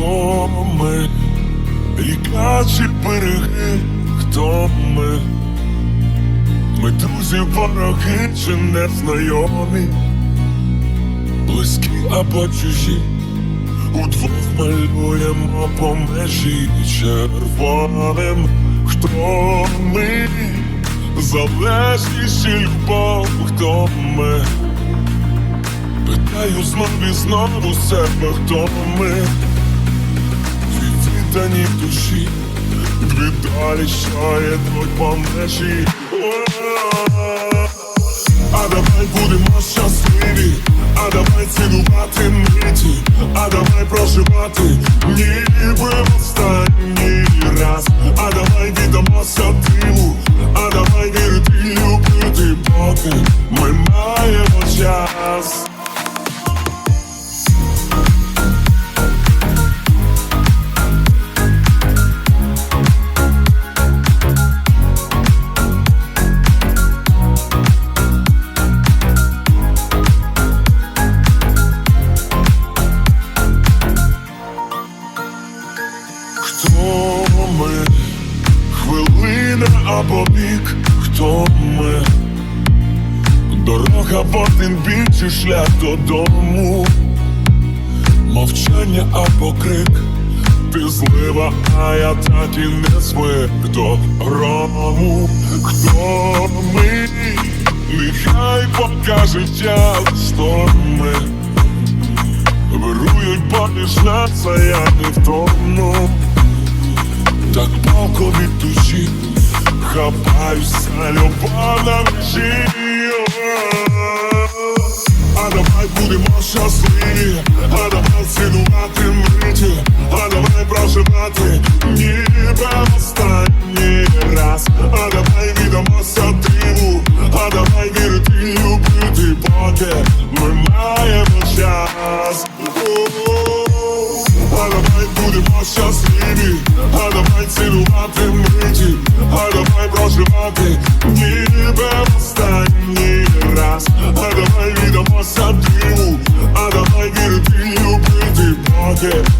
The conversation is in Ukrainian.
Хто ми? Ріка чи береги, хто ми? Ми друзі, вороги чи незнайомі, близькі або чужі, удвох малюємо по межі червоним. Хто ми? Залежність чи любов, хто ми? Питаю знов і знову себе, хто ми? Дві в душі, дві що йдуть по А давай будемо щасливі, а давай цінувати миті, а давай проживати, ніби в останній раз, а давай віддамося або вік, хто ми? Дорога в один бік чи шлях додому, мовчання або крик, ти злива, а я так і не звик до грому. Хто ми? Нехай покаже час, хто ми. Вирують поміж нас, а я не втону Хапаюся, любов на межі А давай будемо щасливі А давай цінувати миті А давай проживати ніби останній раз. А давай віддамося диву А давай вірити любити, поки ми маємо час. А давай будемо щасливі А давай А давай проживати ніби в останній раз А давай віддамося диву А давай вірити і любити, поки ми маємо